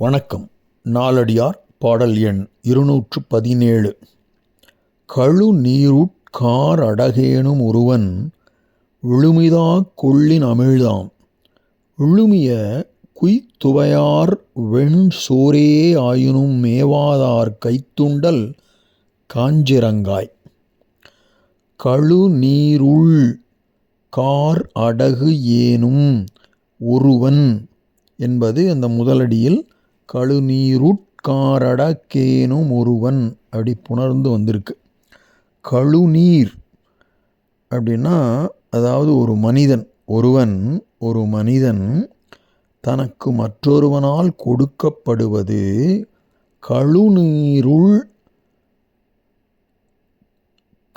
வணக்கம். நாலடியார் பாடல் எண் இருநூற்று பதினேழு கழு நீருட்கார் அடகேனும் ஒருவன் விழுமிதா கொள்ளின் அமிழ்தாம். விழுமிய குய்த்துவையார் வெண் சோரே ஆயினும் மேவாதார் கைத்துண்டல் காஞ்சிரங்காய். கழு நீருள் கார் அடகு ஏனும் ஒருவன் என்பது அந்த முதலடியில் கழுநீருட்காரடக்கேனும் ஒருவன் அப்படி புணர்ந்து வந்திருக்கு. கழுநீர் அப்படின்னா அதாவது ஒரு மனிதன் ஒருவன் ஒரு மனிதன் தனக்கு மற்றொருவனால் கொடுக்கப்படுவது கழுநீருள்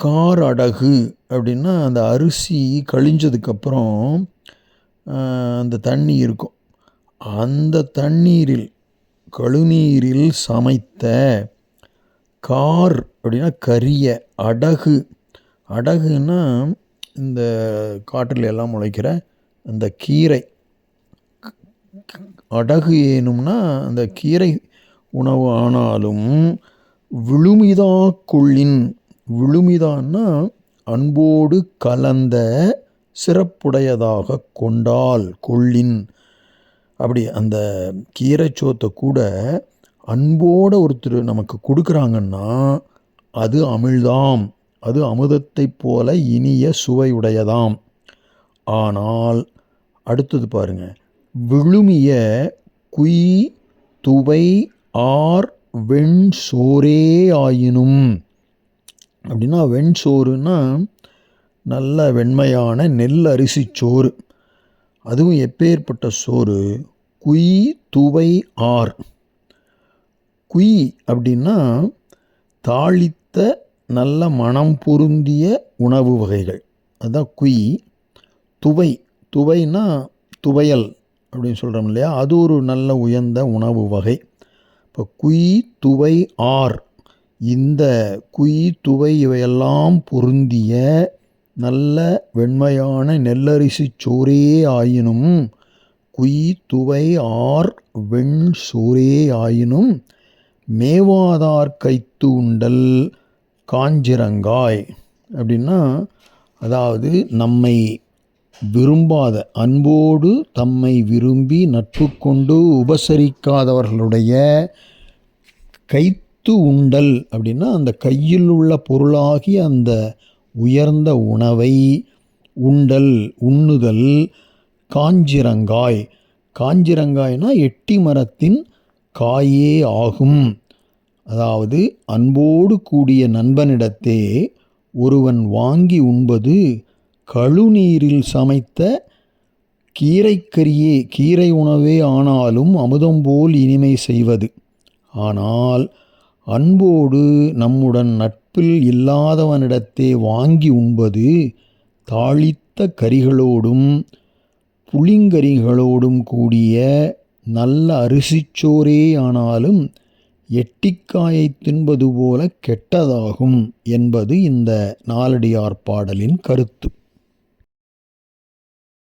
கார் அடகு அப்படின்னா அந்த அரிசி கழிஞ்சதுக்கப்புறம் அந்த தண்ணி இருக்கும். அந்த தண்ணீரில் கழுநீரில் சமைத்த கார் அப்படின்னா கரிய அடகு. அடகுன்னா இந்த காட்டில் எல்லாம் முளைக்கிற அந்த கீரை. அடகு ஏனும்னா அந்த கீரை உணவு ஆனாலும் விழுமிதா கொள்ளின். விழுமிதான்னா அன்போடு கலந்த சிறப்புடையதாக கொண்டால் கொள்ளின். அப்படி அந்த கீரைச்சோத்தை கூட அன்போடு ஒருத்தர் நமக்கு கொடுக்குறாங்கன்னா அது அமிழ்தாம். அது அமுதத்தைப் போல இனிய சுவையுடையதாம். ஆனால் அடுத்தது பாருங்கள் விழுமிய குய் துவை ஆர் வெண் சோரே ஆயினும். அப்படின்னா வெண் சோறுன்னா நல்ல வெண்மையான நெல் அரிசி சோறு. அதுவும் எப்பேற்பட்ட சோறு? குய் துவை ஆர். குய் அப்படின்னா தாளித்த நல்ல மனம் பொருந்திய உணவு வகைகள். அதுதான் குய். துவை. துவைனா துவையல் அப்படின்னு சொல்கிறோம் இல்லையா? அது ஒரு நல்ல உயர்ந்த உணவு வகை. இப்போ குய் துவை ஆர். இந்த குய் துவை இவையெல்லாம் பொருந்திய நல்ல வெண்மையான நெல்லரிசி சோறே ஆயினும் குய் துவை ஆர் வெண் சோரே ஆயினும் மேவாதார் கைத்து உண்டல் காஞ்சிரங்காய். அப்படின்னா அதாவது நம்மை விரும்பாத அன்போடு தம்மை விரும்பி நட்பு கொண்டு உபசரிக்காதவர்களுடைய கைத்து உண்டல் அப்படின்னா அந்த கையில் உள்ள பொருளாகி அந்த உயர்ந்த உணவை உண்டல் உண்ணுதல் காஞ்சிரங்காய். காஞ்சிரங்காய்னா எட்டி மரத்தின் காயே ஆகும். அதாவது அன்போடு கூடிய நண்பனிடத்தே ஒருவன் வாங்கி உண்பது கழுநீரில் சமைத்த கீரைக்கரியே கீரை உணவே ஆனாலும் அமுதம் போல் இனிமை செய்வது. ஆனால் அன்போடு நம்முடன் நட்பில் இல்லாதவனிடத்தே வாங்கி உண்பது தாளித்த கரிகளோடும் புளிங்கரிகளோடும் கூடிய நல்ல அரிசிச்சோரே ஆனாலும் எட்டிக்காயை தின்பது போல கெட்டதாகும் என்பது இந்த நாலடியார் பாடலின் கருத்து.